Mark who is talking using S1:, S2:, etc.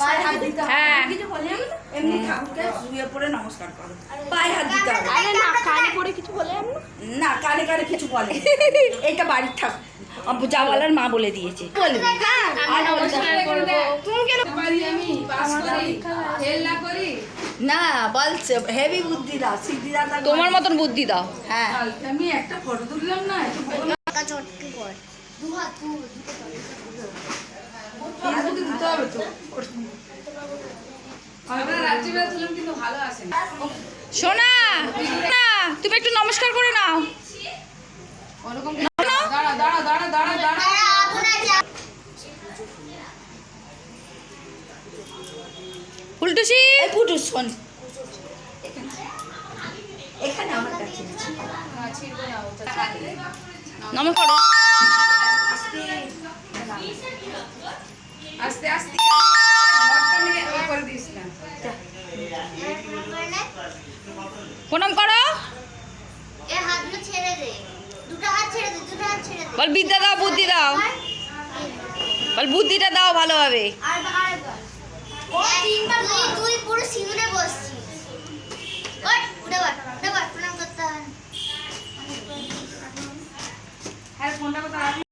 S1: পায়ে হাত দিতে হবে।
S2: হ্যাঁ।
S3: কিছু বলে না?
S1: এমনি ঠাকুরকে শুয়ে পড়ে নমস্কার করো। পায়ে হাত দিতে হবে।
S3: আরে না কানে পড়ে কিছু বলে আমি না?
S1: না কানে কানে কিছু বলে। এইটা বাড়ির মা বলে দিয়েছে। বলবি
S3: আমি নমস্কার করব। তুমি কেন
S4: পারি আমি পাস করি ফেল না করি?
S1: না বলছে হেভি বুদ্ধি দাও সিদ্ধি দাও
S2: তোমার মতন বুদ্ধি দাও।
S1: হ্যাঁ।
S4: আমি একটা ফটো তুললাম না একটু আসে না
S2: সোনা তুমি একটু নমস্কার করে নাও। ফুলটুসি
S1: পুটু শোন এখানে আমার কাছে
S2: নমস্কার। প্রণাম করো। বল বিদ্যা দাও বুদ্ধি দাও। বল বুদ্ধিটা দাও ভালোভাবে।